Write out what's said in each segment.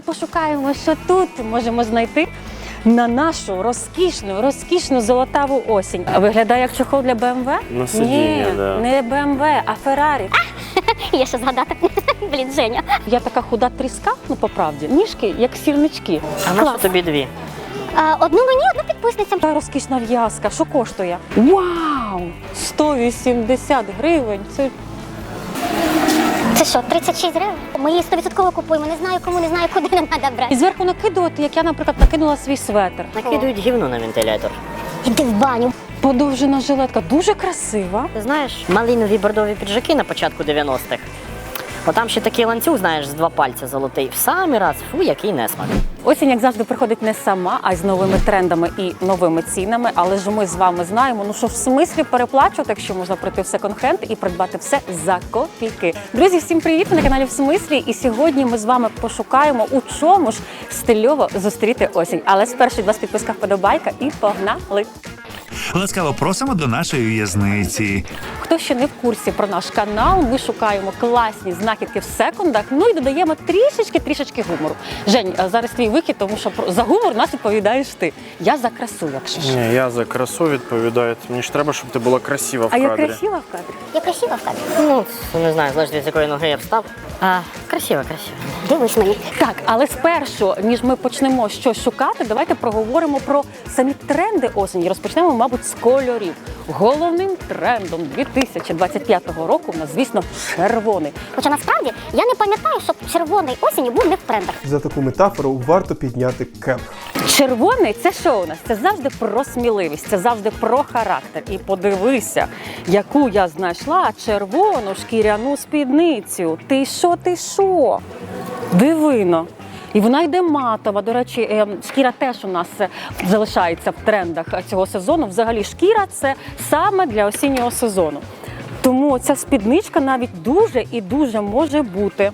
давай пошукаємо, що тут можемо знайти на нашу розкішну, розкішну золотаву осінь. Виглядає як чохол для БМВ? На сидіння, Ні, да. не БМВ, а Феррарі. Є що згадати. Блін, Женя. Я така худа тріска, ну по правді, ніжки як сірнички. А на що тобі дві? А, одну мені, одну підписницям. Та розкішна в'язка, що коштує? Вау! 180 гривень. Це Це що, 36 гривень? Ми її 100% купуємо. Не знаю кому, не знаю куди нам треба і зверху накидувати, як я, наприклад, накинула свій светр. Накидують гівно на вентилятор. Іди в баню. Подовжена жилетка, дуже красива. Ти знаєш, малинові бордові піджаки на початку 90-х. Отам ще такий ланцюг, знаєш, з два пальця золотий. В самий раз, фу, який несмак. Осінь, як завжди, приходить не сама, а й з новими трендами і новими цінами. Але ж ми з вами знаємо, ну що в смислі переплачувати, якщо можна прийти в секонд-хенд і придбати все за копійки. Друзі, всім привіт! На каналі в смислі. І сьогодні ми з вами пошукаємо, у чому ж стильово зустріти осінь. Але спершу від вас підписка вподобайка і погнали! Ласкаво просимо до нашої в'язниці. Хто ще не в курсі про наш канал, ми шукаємо класні знахідки в секундах. Ну і додаємо трішечки трішечки гумору. Жень, зараз твій вихід, тому що про- за гумор нас відповідаєш ти. Я за красу, якщо ж. Ні, я за красу відповідаю. Мені ж треба, щоб ти була красива в А я кадрі. красива в кадрі? Я красива в кадрі. Ну, не знаю, залежить, з якої ноги я встав. А, красиво, красиво. Дивись мені. Так, але спершу, ніж ми почнемо щось шукати, давайте проговоримо про самі тренди осені. Розпочнемо, мабуть, з кольорів. Головним трендом 2025 року у нас, звісно, червоний. Хоча насправді я не пам'ятаю, щоб червоний осінь був не в трендах. За таку метафору варто підняти келих. Червоний це що у нас? Це завжди про сміливість, це завжди про характер. І подивися, яку я знайшла червону шкіряну спідницю. Ти що, ти що? Дивино. І вона йде матова. До речі, е, шкіра теж у нас е, залишається в трендах е, цього сезону. Взагалі, шкіра це саме для осіннього сезону. Тому ця спідничка навіть дуже і дуже може бути.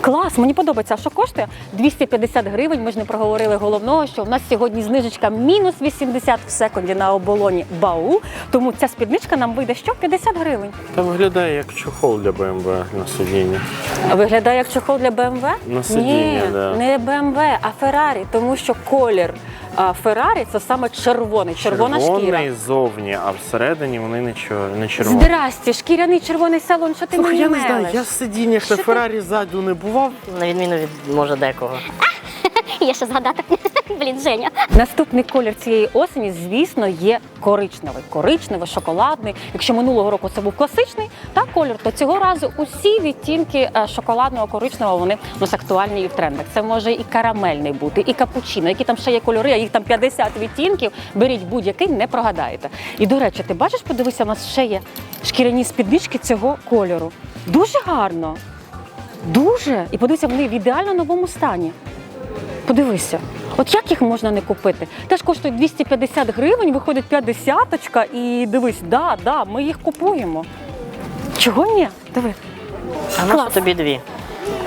Клас, мені подобається. А що коштує? 250 гривень. Ми ж не проговорили головного, що в нас сьогодні знижечка мінус 80 в секунді на оболоні БАУ. Тому ця спідничка нам вийде що 50 гривень. Та виглядає як чохол для БМВ на сидінні. Виглядає як чохол для БМВ? На сидіння, Ні, да. не БМВ, а Феррарі, тому що колір Феррарі це саме червоний, червона Червоний шкіра. зовні, а всередині вони не, чор... не червоні. Здрасті, шкіряний червоний салон. Що ти Слухай, мені я не знаю, я сидіння, сидіннях Що на ти- Феррарі ззаду не бував. На відміну від може декого. Є що згадати. Блін, Женя. Наступний колір цієї осені, звісно, є коричневий. Коричневий, шоколадний. Якщо минулого року це був класичний та колір, то цього разу усі відтінки е, шоколадного коричневого вони у нас актуальні і в трендах. Це може і карамельний бути, і капучино, які там ще є кольори, а їх там 50 відтінків. Беріть будь-який, не прогадаєте. І до речі, ти бачиш, подивися, у нас ще є шкіряні спіднички цього кольору. Дуже гарно. Дуже. І подивися, вони в ідеально новому стані. Подивися, от як їх можна не купити? Теж коштує 250 гривень, виходить 50 і дивись, да, да, ми їх купуємо. Чого ні? Диви. А на Клас. що тобі дві?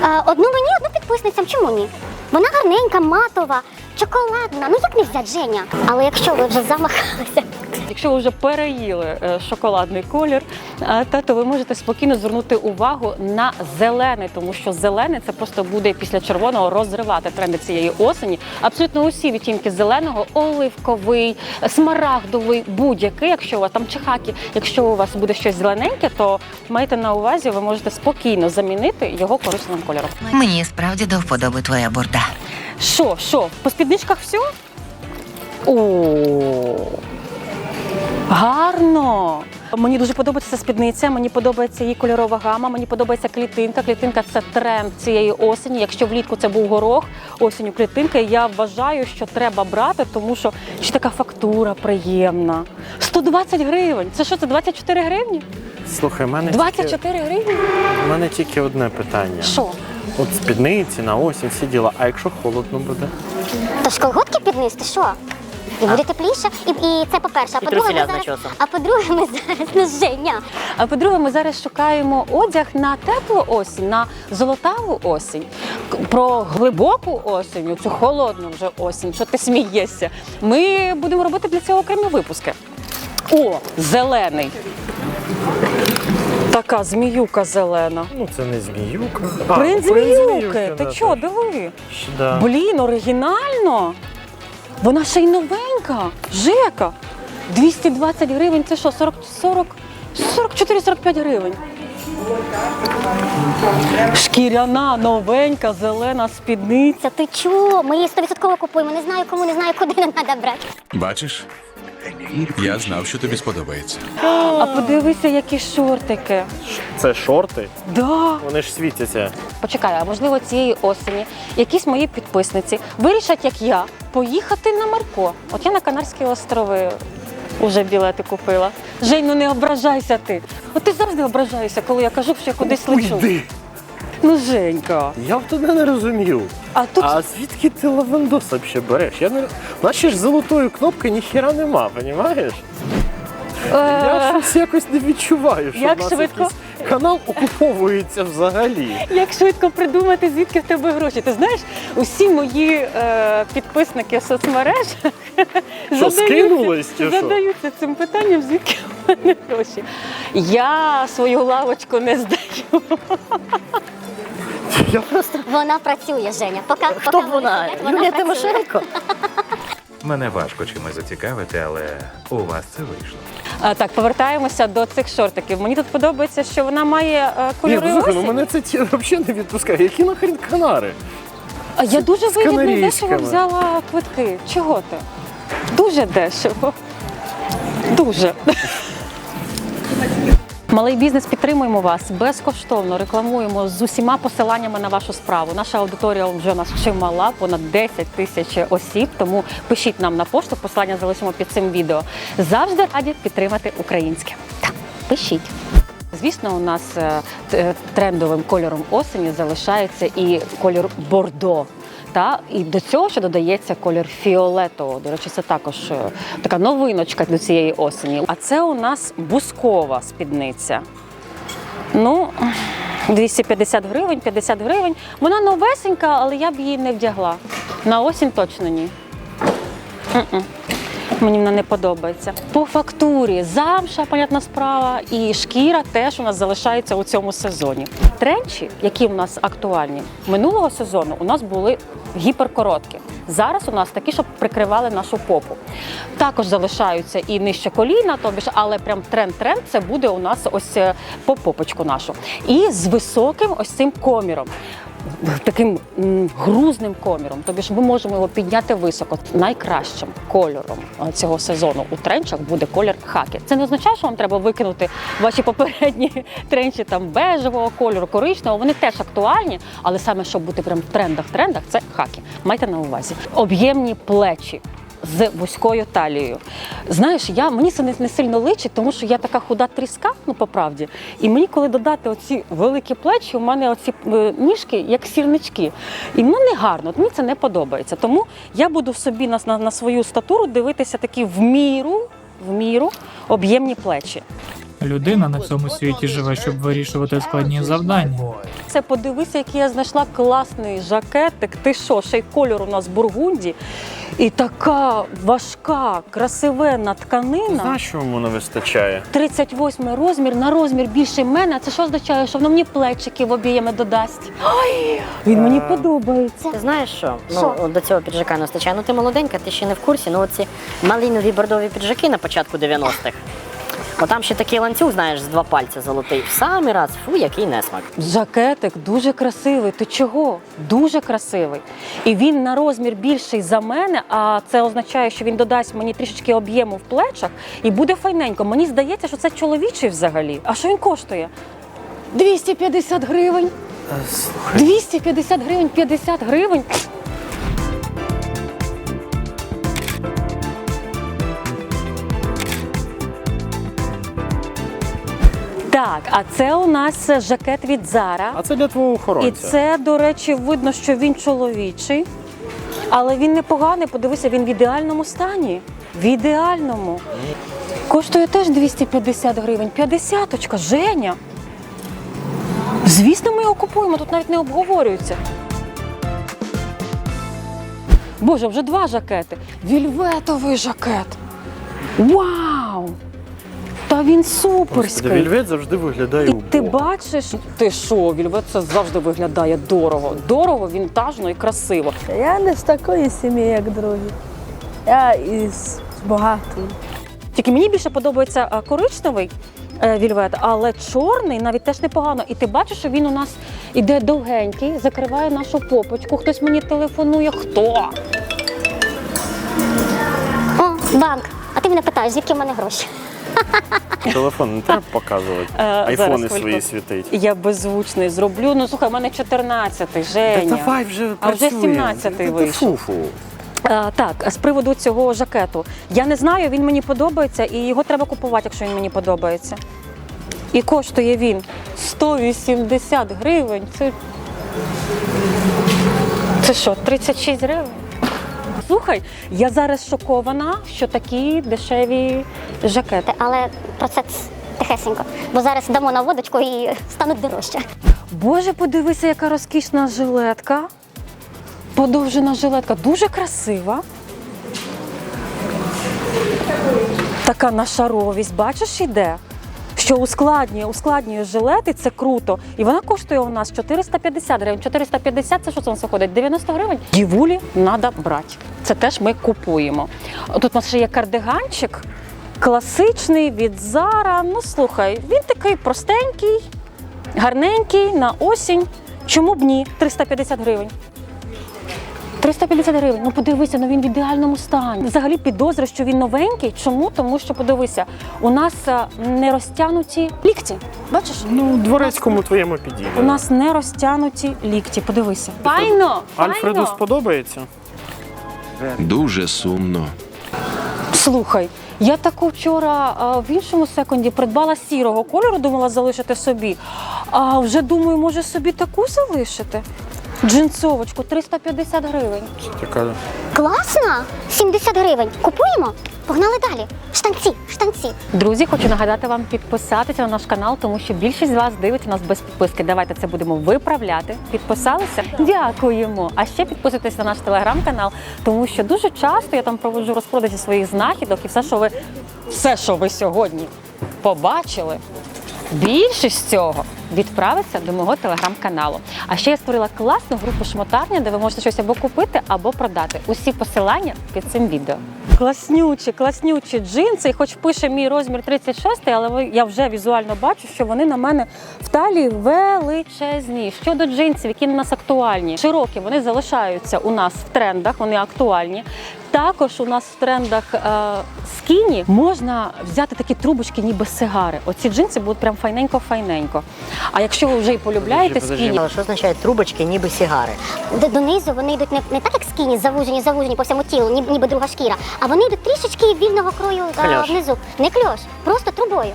А, одну мені, одну підписницям. Чому ні? Вона гарненька, матова, чоколадна. Ну як не взяти Женя? Але якщо ви вже замахалися, Якщо ви вже переїли е, шоколадний колір, е, то ви можете спокійно звернути увагу на зелений, тому що зелений це просто буде після червоного розривати тренди цієї осені. Абсолютно усі відтінки зеленого, оливковий, смарагдовий, будь-який. Якщо у вас там чихаки, якщо у вас буде щось зелененьке, то майте на увазі, ви можете спокійно замінити його коричневим кольором. Мені справді до вподоби твоя бурда. Що, що, по спідничках все? О, гарно. Мені дуже подобається ця спідниця, мені подобається її кольорова гама, мені подобається клітинка. Клітинка це тренд цієї осені. Якщо влітку це був горох, осінню клітинка, я вважаю, що треба брати, тому що ще така фактура приємна. 120 гривень. Це що, це 24 гривні? Слухай, в мене, тільки, 24 гривні? в мене тільки одне питання. Що? От спідниці на осінь всі діла, а якщо холодно буде? то ж колготки підниз, ти що? І буде тепліше. І, і це по-перше. А по-друге, ми зараз, а по-друге, ми зараз ну, Женя. А по-друге, ми зараз шукаємо одяг на теплу осінь, на золотаву осінь, про глибоку осінь, цю холодну вже осінь. Що ти смієшся? Ми будемо робити для цього окремі випуски. О, зелений. Така зміюка зелена. Ну, це не зміюка. Принц зміюки. Ти чого, диви? Да. Блін, оригінально. Вона ще й новенька. Жека. 220 гривень, це що, 40, 40, 44-45 гривень. Шкіряна, новенька, зелена спідниця. Ти чого? Ми її 100% купуємо. Не знаю кому, не знаю, куди нам треба брати. Бачиш? Я знав, що тобі сподобається. А подивися, які шортики. Це шорти, Да. вони ж світяться. Почекай, а можливо цієї осені якісь мої підписниці вирішать, як я, поїхати на Марко. От я на Канарські острови вже білети купила. Жень, ну не ображайся ти. От ти завжди ображаєшся, коли я кажу, що я кудись лечу. Уйди. Ну, Женька. Я в тебе не розумію. А тут А звідки ти лавандос взагалі береш? Я не... У ж золотої кнопки ніхіра нема, понімаєш? Я е, щось якось не відчуваю, що як в нас швидко? якийсь канал окуповується взагалі. як швидко придумати, звідки в тебе гроші. Ти знаєш, усі мої е, підписники в соцмережах Що, скинулись чи що? задаються цим питанням, звідки в мене гроші. Я свою лавочку не здаю. Я просто Вона працює, Женя. Поки, Хто поки б вона? сидять, Юлія працює. Тимошенко? Мене важко чимось зацікавити, але у вас це вийшло. А, так, повертаємося до цих шортиків. Мені тут подобається, що вона має е, Ні, кольори ну, слухай, ну осені. мене це ті взагалі не відпускає. Які нахрен канари? А я дуже з вигідно дешево канарійськими. взяла квитки. Чого ти? Дуже дешево. Дуже. Малий бізнес підтримуємо вас безкоштовно, рекламуємо з усіма посиланнями на вашу справу. Наша аудиторія вже нас чимала, понад 10 тисяч осіб. Тому пишіть нам на пошту, посилання залишимо під цим відео. Завжди раді підтримати українське. Так, пишіть. Звісно, у нас е, трендовим кольором осені залишається і кольор бордо. Та і до цього ще додається колір фіолетового. До речі, це також е, така новиночка до цієї осені. А це у нас бускова спідниця. Ну, 250 гривень, 50 гривень. Вона новесенька, але я б її не вдягла. На осінь точно ні. М-м. Мені вона не подобається. По фактурі замша, понятна справа, і шкіра теж у нас залишається у цьому сезоні. Тренчі, які у нас актуальні, минулого сезону у нас були гіперкороткі. Зараз у нас такі, щоб прикривали нашу попу. Також залишаються і нижче коліна, тобі ж, але прям тренд-тренд це буде у нас ось е, по попочку нашу. І з високим ось цим коміром таким грузним коміром. Тобі ж ми можемо його підняти високо. Найкращим кольором е, цього сезону у тренчах буде колір хакі. Це не означає, що вам треба викинути ваші попередні тренчі там бежевого кольору, коричневого. Вони теж актуальні, але саме щоб бути прям в трендах, трендах, це хакі. Майте на увазі. Об'ємні плечі. З вузькою талією. Знаєш, я мені це не, не сильно личить, тому що я така худа тріска, ну по правді. І мені, коли додати оці великі плечі, у мене оці е, ніжки як сірнички. І воно не гарно, от мені це не подобається. Тому я буду собі на, на, на свою статуру дивитися такі в міру, в міру об'ємні плечі. Людина на цьому світі живе, щоб вирішувати складні завдання. Це подивися, який я знайшла класний жакетик. Ти що, ще й кольор у нас бургунді. І така важка, красивенна тканина. Знаєш, що йому не вистачає? 38 розмір на розмір більше мене. Це що означає, що воно мені плечики в об'єми додасть? Ой, він мені подобається. Ти знаєш що? Що? Ну, до цього піджака не вистачає. Ну ти молоденька, ти ще не в курсі. Ну оці малинові бордові піджаки на початку 90-х. Бо там ще такий ланцюг, знаєш, з два пальця золотий. В самий раз, фу, який несмак. Жакетик дуже красивий. Ти чого? Дуже красивий. І він на розмір більший за мене, а це означає, що він додасть мені трішечки об'єму в плечах і буде файненько. Мені здається, що це чоловічий взагалі. А що він коштує? 250 гривень. 250 гривень, 50 гривень. Так, а це у нас жакет від Зара. А це для твого І це, до речі, видно, що він чоловічий, але він непоганий. Подивися, він в ідеальному стані. В ідеальному. Коштує теж 250 гривень. 50 Женя. Звісно, ми його купуємо, тут навіть не обговорюється. Боже, вже два жакети. Вільветовий жакет. Вау! Та він Господи, суперський. Вільвет завжди виглядає І ти бачиш, ти що, Вільвет це завжди виглядає дорого. Дорого, вінтажно і красиво. Я не з такої сім'ї, як другі. Я із багатої. Тільки мені більше подобається е, коричневий е, вільвет, але чорний навіть теж непогано. І ти бачиш, що він у нас іде довгенький, закриває нашу попочку. Хтось мені телефонує. Хто? О, банк. А ти мене питаєш, звідки в мене гроші? Телефон не треба показувати. Е, Айфони зараз, свої світить. Я беззвучний зроблю. Ну слухай, у мене 14-й, Женя. Та давай вже А вже працюємо. 17-й Та вийшов. Фу-фу. Е, так, з приводу цього жакету. Я не знаю, він мені подобається, і його треба купувати, якщо він мені подобається. І коштує він 180 гривень. Це, це що, 36 гривень? Слухай, я зараз шокована, що такі дешеві жакети. Але про це тихесенько. Бо зараз дамо на водочку і стануть дорожче. Боже, подивися, яка розкішна жилетка. Подовжена жилетка, дуже красива. Така нашаровість, бачиш, іде. Що ускладнює, ускладнює жилети, це круто. І вона коштує у нас 450 гривень. 450 це що це у нас виходить? 90 гривень. Дівулі треба брати. Це теж ми купуємо. Тут у нас ще є кардиганчик, класичний від Zara. Ну слухай, він такий простенький, гарненький на осінь. Чому б ні? 350 гривень. 350 гривень. Ну подивися, ну він в ідеальному стані. Взагалі підозра, що він новенький. Чому? Тому що подивися, у нас е, не розтянуті лікті. Бачиш? Ну, дворецькому твоєму підійде. У нас не розтянуті лікті. Подивися. Файно! Альфреду файно. сподобається. Дуже сумно. Слухай, я таку вчора а, в іншому секунді придбала сірого кольору, думала залишити собі. А вже думаю, може собі таку залишити. Джинсовочку 350 гривень. Така Класно! 70 гривень. Купуємо? Погнали далі. Штанці, штанці. Друзі, хочу нагадати вам підписатися на наш канал, тому що більшість з вас дивиться нас без підписки. Давайте це будемо виправляти. Підписалися? Дякуємо. А ще підписуйтесь на наш телеграм-канал, тому що дуже часто я там проводжу розпродажі своїх знахідок і все, що ви все, що ви сьогодні побачили. Більшість цього відправиться до мого телеграм-каналу. А ще я створила класну групу шмотарня, де ви можете щось або купити, або продати. Усі посилання під цим відео. Класнючі, класнючі джинси. Хоч пише мій розмір 36, але я вже візуально бачу, що вони на мене в талії величезні. Щодо джинсів, які на нас актуальні, широкі, вони залишаються у нас в трендах, вони актуальні. Також у нас в трендах е, скіні можна взяти такі трубочки, ніби сигари. Оці джинси будуть прям файненько-файненько. А якщо ви вже і полюбляєте Подожди, подожди. скіні, Але що означає трубочки, ніби сігари? Д- Донизу вони йдуть не, не так, як скіні, завужені, завужені по всьому тілу, ніби, ніби друга шкіра, а вони йдуть трішечки вільного крою а, Кльош. внизу. Не кльош, просто трубою.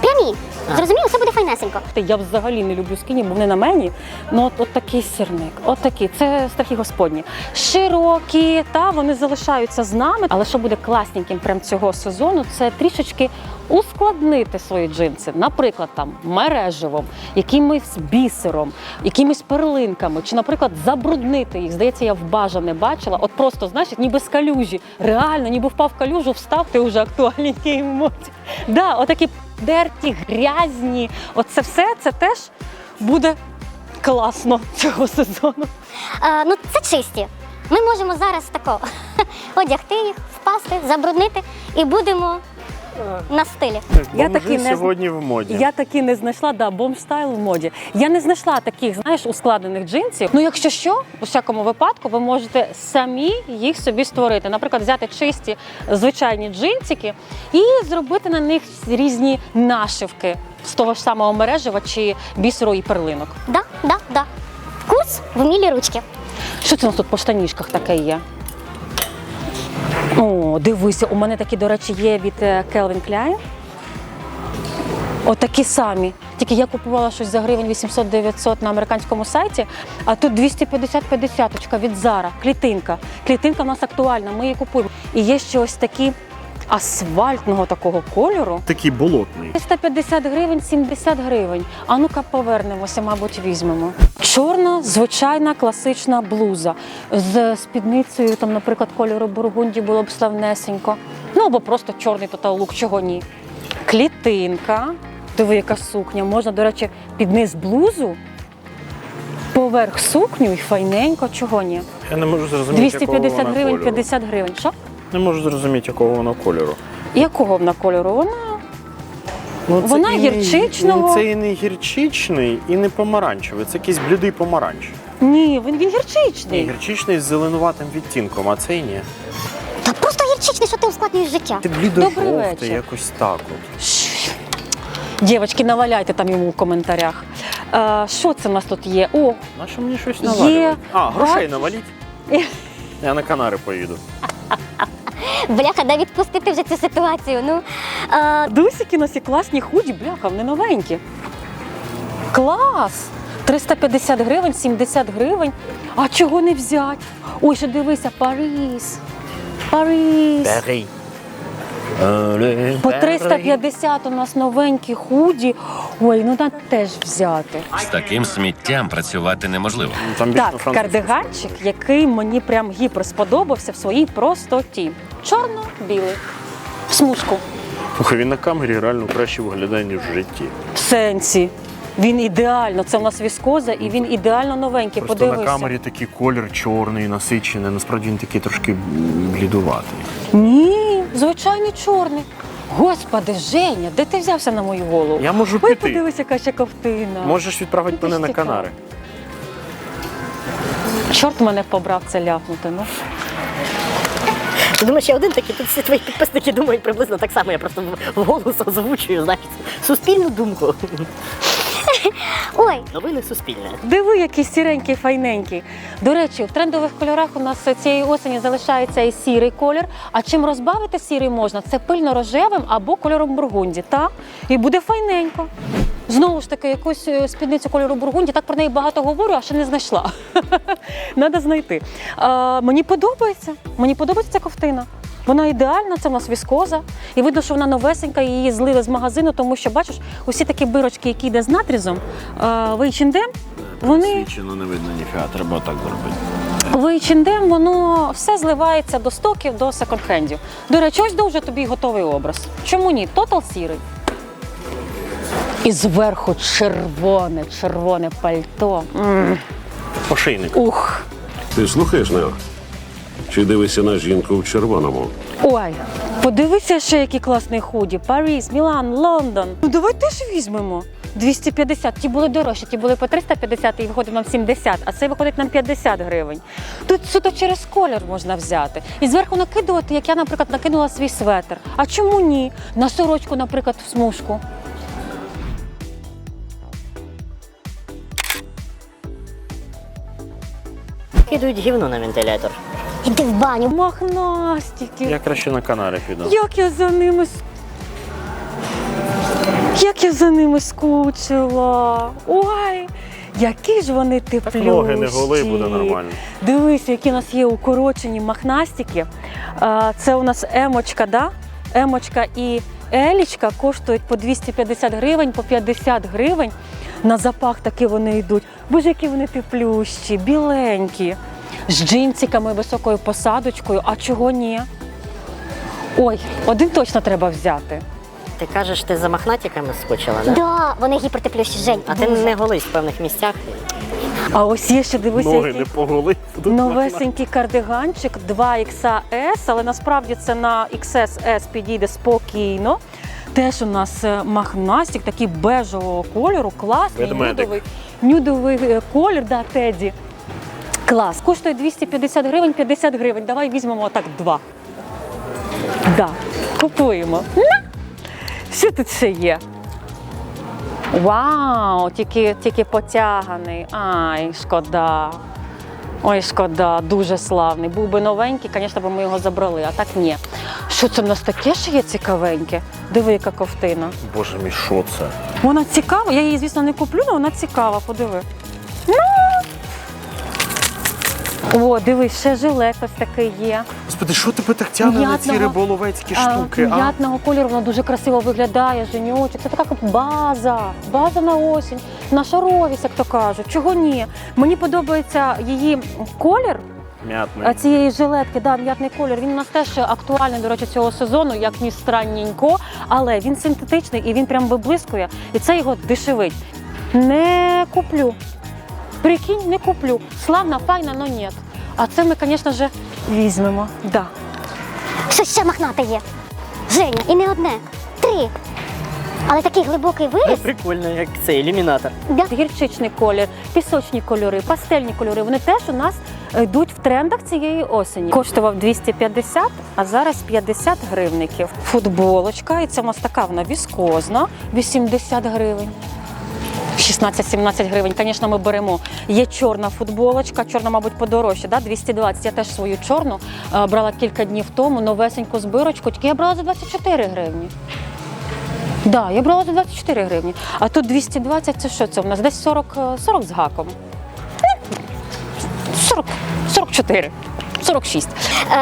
Прямі. Зрозуміло, це буде файнесенько. я взагалі не люблю скині, бо вони на мені. Ну от, от такий сірник, от такий. Це страхи господні. Широкі, та вони залишаються з нами. Але що буде класненьким прям цього сезону, це трішечки ускладнити свої джинси, наприклад, там мереживом, якимось бісером, якимись перлинками, чи, наприклад, забруднити їх. Здається, я в бажане бачила. От просто як ніби з калюжі. Реально, ніби впав калюжу, встав, ти вже актуальненький в моді. Да, отакі дерті, грязні. Оце все це теж буде класно цього сезону. А, ну, це чисті. Ми можемо зараз тако одягти їх, впасти, забруднити і будемо на стилі. Я таки не- сьогодні в моді. Я таки не знайшла, да, бомж-стайл в моді. Я не знайшла таких, знаєш, ускладнених джинсів. Ну, якщо що, у всякому випадку, ви можете самі їх собі створити. Наприклад, взяти чисті звичайні джинсики і зробити на них різні нашивки з того ж самого мережева чи бісеру і перлинок. Да, да, да. Курс в умілі ручки. Що це у нас тут по штанішках таке є? О, дивися, у мене такі, до речі, є від Келвін Кляйн. Отакі самі. Тільки я купувала щось за гривень 800-900 на американському сайті, а тут 250-50 від Zara, клітинка. Клітинка в нас актуальна, ми її купуємо. І є ще ось такі асфальтного такого кольору. Такий болотний. 350 гривень, 70 гривень. А ну-ка повернемося, мабуть, візьмемо. Чорна, звичайна класична блуза з спідницею, там, наприклад, кольору бургунді було б славнесенько. Ну або просто чорний тотал лук, чого ні. клітинка. Диви, яка сукня. Можна, до речі, під низ блузу, поверх сукню і файненько, чого ні? Я не можу зрозуміти, 250 якого вона гривень, кольору. 50 гривень. Що? Не можу зрозуміти, якого вона кольору. Якого вона кольору? Вона Ну, це Вона і не- гірчичного. ну, Це і не гірчичний, і не помаранчевий. Це якийсь блідий помаранч. ні, він, він Ні, гірчичний. гірчичний з зеленуватим відтінком, а цей ні. Та просто гірчичне, що ти ускладнюєш життя. Ти блідо-жовтий, вечір. якось так от. Дівчатки, наваляйте там йому в коментарях. Е, що це в нас тут є? О, На що мені щось Є. навалювати? А, грошей Бачиш? наваліть. Я на Канари поїду. Бляха, да відпустити вже цю ситуацію. Ну, а, Дусики носі класні худі, бляха, вони новенькі. Клас! 350 гривень, 70 гривень. А чого не взяти? Ой, ще дивися, Париж. Париж. Бери. По 350 у нас новенькі худі. Ой, ну треба теж взяти. З таким сміттям працювати неможливо. Там Так, кардиганчик, який мені прям гіпер сподобався в своїй простоті. Чорно-білий. В смужку. Слухай, він на камері реально краще виглядає, ніж в житті. В сенсі. Він ідеально, це в нас віскоза, і він ідеально новенький. Просто Подивися. на камері такий колір чорний, насичений. Насправді він такий трошки блідуватий. Ні, звичайний чорний. Господи, Женя, де ти взявся на мою голову? Я можу Ой, піти. подивись, яка ще ковтина. Можеш відправити Ну, ти мене ж на. Канари. Чорт мене побрав це ляпнути. Ну. Ти думаєш, я один такий, тут всі твої підписники думають приблизно так само. Я просто в- вголос озвучую, знаєш, суспільну думку. ой, Новини суспільне. Диви, який сіренький, файненький. До речі, в трендових кольорах у нас цієї осені залишається і сірий колір. А чим розбавити сірий можна? Це пильно-рожевим або кольором бургунді. Так? І буде файненько. Знову ж таки, якусь е, спідницю кольору бургунді, так про неї багато говорю, а ще не знайшла. Треба знайти. А, мені подобається. Мені подобається ця ковтина. Вона ідеальна, це в нас віскоза. І видно, що вона новесенька, її злили з магазину, тому що бачиш, усі такі бирочки, які йде з натрізом, а, в H&M, вони Свічено не видно ніфіга, треба так зробити. в H&M воно все зливається до стоків, до секонд-хендів. До речі, ось дуже тобі готовий образ. Чому ні? Тотал сірий. І зверху червоне, червоне пальто. М, Пошийник. Ух. Ти слухаєш Нео? Чи дивишся на жінку в червоному? Ой, подивися ще, який класний худі. Париж, Мілан, Лондон. Ну давай теж візьмемо. 250. Ті були дорожчі, ті були по 350 і виходить нам 70, а це виходить нам 50 гривень. Тут суто через колір можна взяти. І зверху накидувати, як я, наприклад, накинула свій светр. А чому ні? На сорочку, наприклад, в смужку. Кидають гівно на вентилятор. Іди в баню. Махнастики. Я краще на Канари піду. Як я за ними Як я за ними скучила. Ой, які ж вони теплющі. Ноги не голи, буде нормально. Дивися, які у нас є укорочені махнастики. Це у нас емочка, да? Емочка і елічка коштують по 250 гривень, по 50 гривень. На запах таки вони йдуть. Боже, які вони теплющі, біленькі, з джинсиками, високою посадочкою. А чого ні? Ой, один точно треба взяти. Ти кажеш, ти за махнатиками скочила, да? Да, вони гіпертеплющі, Жень. А ти не голись в певних місцях. А ось є ще дивися, Ноги який не поголи. новесенький кардиганчик 2XS, але насправді це на XSS підійде спокійно. Теж у нас е, махнастик, такий бежевого кольору, класний, Ведмедик. нюдовий, нюдовий е, колір, да, Теді. Клас. Коштує 250 гривень, 50 гривень. Давай візьмемо отак два. Да, купуємо. На! Що тут ще є? Вау, тільки, тільки потяганий. Ай, шкода. Ой, шкода, дуже славний. Був би новенький, звісно, б ми його забрали, а так ні. Що це в нас таке ще є цікавеньке? Диви, яка ковтина. Боже мій, що це? Вона цікава, я її, звісно, не куплю, але вона цікава, подиви. Ну! О, дивись, ще жилет ось такий є. Господи, що тебе так тягне на ці риболовецькі А, штуки? А? М'ятного кольору воно дуже красиво виглядає, женючок. Це така база, база на осінь, на шаровість, як то кажуть. Чого ні? Мені подобається її колір. М'ятний. Цієї жилетки, да, м'ятний колір, він у нас теж актуальний, до речі, цього сезону, як ні странненько, але він синтетичний і він прям виблискує, і це його дешевить. Не куплю. Прикинь, не куплю. Славна, файна, но ні. А це ми, звісно ж, візьмемо. Да. Що ще мохнате є? Женя, і не одне. Три. Але такий глибокий виріз. Прикольно, як цей ілюмінатор. Да. Гірчичний колір, пісочні кольори, пастельні кольори. Вони теж у нас йдуть в трендах цієї осені. Коштував 250, а зараз 50 гривників. Футболочка, і це у нас така вона віскозна, 80 гривень. 16-17 гривень, звісно, ми беремо. Є чорна футболочка, чорна, мабуть, подорожче, да? 220. Я теж свою чорну е, брала кілька днів тому, новесеньку збирочку, тільки я брала за 24 гривні. Так, да, я брала за 24 гривні. А тут 220 це що це? У нас десь 40, е, 40 з гаком. Ну, 40, 44, 46. Е,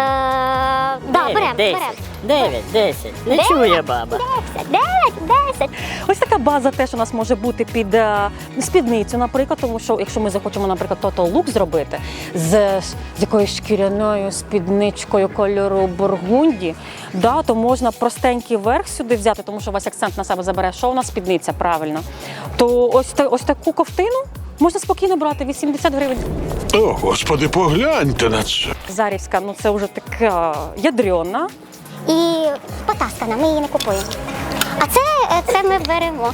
да, берем, берем. 9, 10. Не Дев'ять. чує баба. Десять, дев'ять, десять. Ось така база теж у нас може бути під е, спідницю, наприклад, тому що якщо ми захочемо, наприклад, total лук зробити з, з якоюсь шкіряною спідничкою кольору бургунді, да, то можна простенький верх сюди взяти, тому що весь акцент на себе забере, що у нас спідниця правильно. То ось, та- ось таку ковтину можна спокійно брати 80 гривень. О, господи, погляньте на це. Зарівська, ну це вже така ядрена. І потаскана, ми її не купуємо. А це, е, це ми беремо.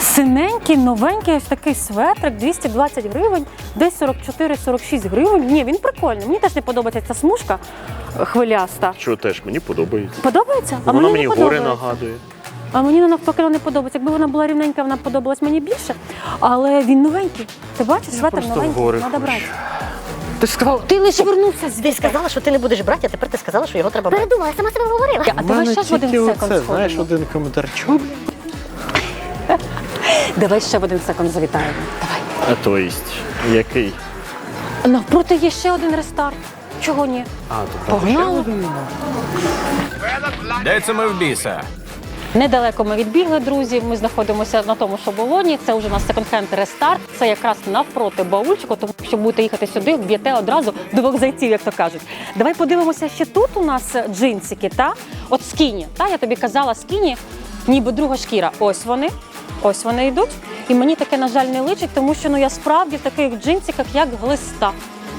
Синенький, новенький, ось такий светрик, 220 гривень, десь 44-46 гривень. Ні, він прикольний. Мені теж не подобається ця смужка хвиляста. Що теж мені подобається. Подобається? А Вона мені мені не гори нагадує. А мені навпаки не подобається. Якби вона була рівненька, вона подобалась мені більше. Але він новенький. Ти бачиш, в новенький. хочу. брати. Ти сказав, ти лише вернувся Ти сказала, що ти не будеш брати, а тепер ти сказала, що його треба брати. Передумала, сама себе говорила. А давай ще в один секунд оце, знаєш, один коментар. Чому? Давай ще в один секунд завітаємо. Давай. А то єсть, який? Навпроти є ще один рестарт. Чого ні? А, то Погнали. Де це ми в біса? Недалеко ми відбігли, друзі. Ми знаходимося на тому ж оболоні. Це вже у нас секонд-хенд рестарт. Це якраз навпроти баульчику. Тому що будете їхати сюди, вб'єте одразу двох зайців, як то кажуть. Давай подивимося, ще тут у нас джинсики, та от скіні. Та я тобі казала, скіні, ніби друга шкіра. Ось вони. Ось вони йдуть. І мені таке, на жаль, не личить, тому що ну я справді в таких джинсиках, як глиста.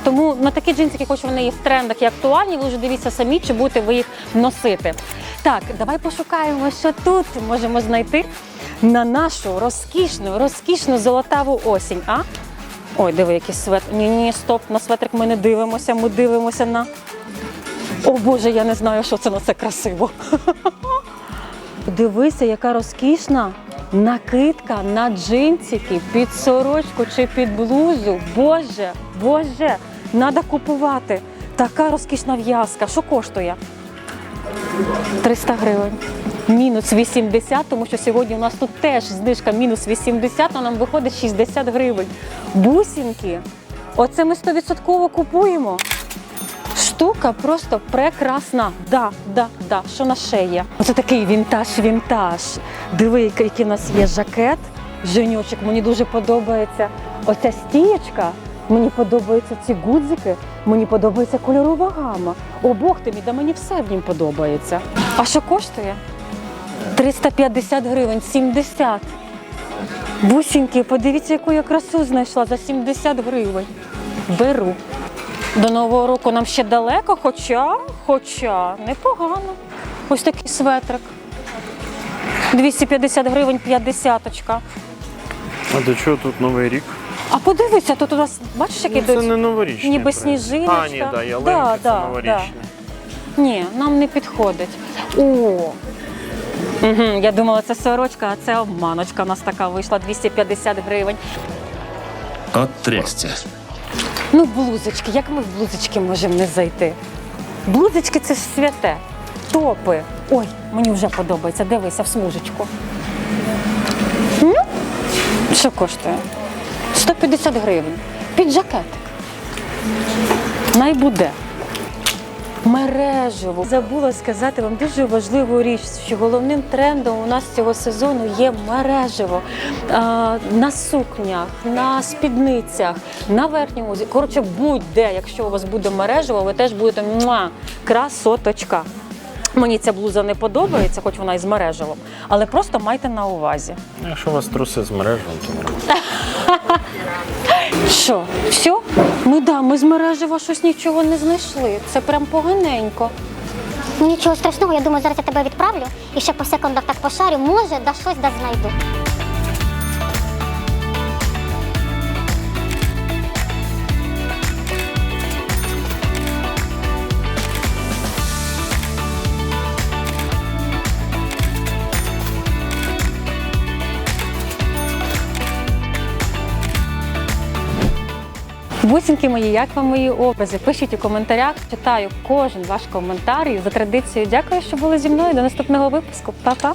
Тому на такі джинсики, хоч вони є в трендах і актуальні, ви вже дивіться самі, чи будете ви їх носити. Так, давай пошукаємо, що тут можемо знайти на нашу розкішну, розкішну золотаву осінь. А? Ой, диви, який свет. Ні, ні, стоп, на светрик ми не дивимося, ми дивимося на. О Боже, я не знаю, що це на це красиво. Дивися, яка розкішна накидка на джинсики під сорочку чи під блузу. Боже, Боже, треба купувати. Така розкішна в'язка. Що коштує? 300 гривень. Мінус 80, тому що сьогодні у нас тут теж знижка мінус 80, а нам виходить 60 гривень. Бусинки. Оце ми 100% купуємо. Штука просто прекрасна. Да, да, да. Що на є? Оце такий вінтаж-вінтаж. Диви, який який у нас є жакет. Женючок, мені дуже подобається. Оця стієчка. Мені подобаються ці гудзики, мені подобається кольорова гама. О, Бог ти мій, да мені все в нім подобається. А що коштує? 350 гривень, 70. Бусіньки, подивіться, яку я красу знайшла за 70 гривень. Беру. До Нового року нам ще далеко, хоча, хоча непогано. Ось такий светрик. 250 гривень 50 А до чого тут Новий рік? А подивися, тут у нас, бачиш, які Ну, це йдуть? не новорічний. ніби бренд. сніжиночка. А, ні, да, ялинки, Да, це да, новорічний. Ні, нам не підходить. О! Угу, я думала, це сорочка, а це обманочка у нас така вийшла 250 гривень. От трясця. Ну, блузочки, як ми в блузочки можемо не зайти? Блузочки це ж святе. Топи. Ой, мені вже подобається. Дивися в смужечку. М? Що коштує? 150 гривень. Під жакетик. Найбуде. Мережево. Забула сказати вам дуже важливу річ, що головним трендом у нас цього сезону є мережево. А, на сукнях, на спідницях, на верхньому Коротше, будь-де, якщо у вас буде мережево, ви теж будете муа, красоточка. Мені ця блуза не подобається, хоч вона і з мережевом, але просто майте на увазі. Якщо у вас труси з мережем, то Що, все? Ми да, ми з мережева щось нічого не знайшли. Це прям поганенько. Ну нічого страшного, я думаю, зараз я тебе відправлю і ще по секундах так пошарю, може, да щось да знайду. Бусинки мої, як вам мої образи? Пишіть у коментарях, читаю кожен ваш коментар. І за традицією дякую, що були зі мною. До наступного випуску. Па-па!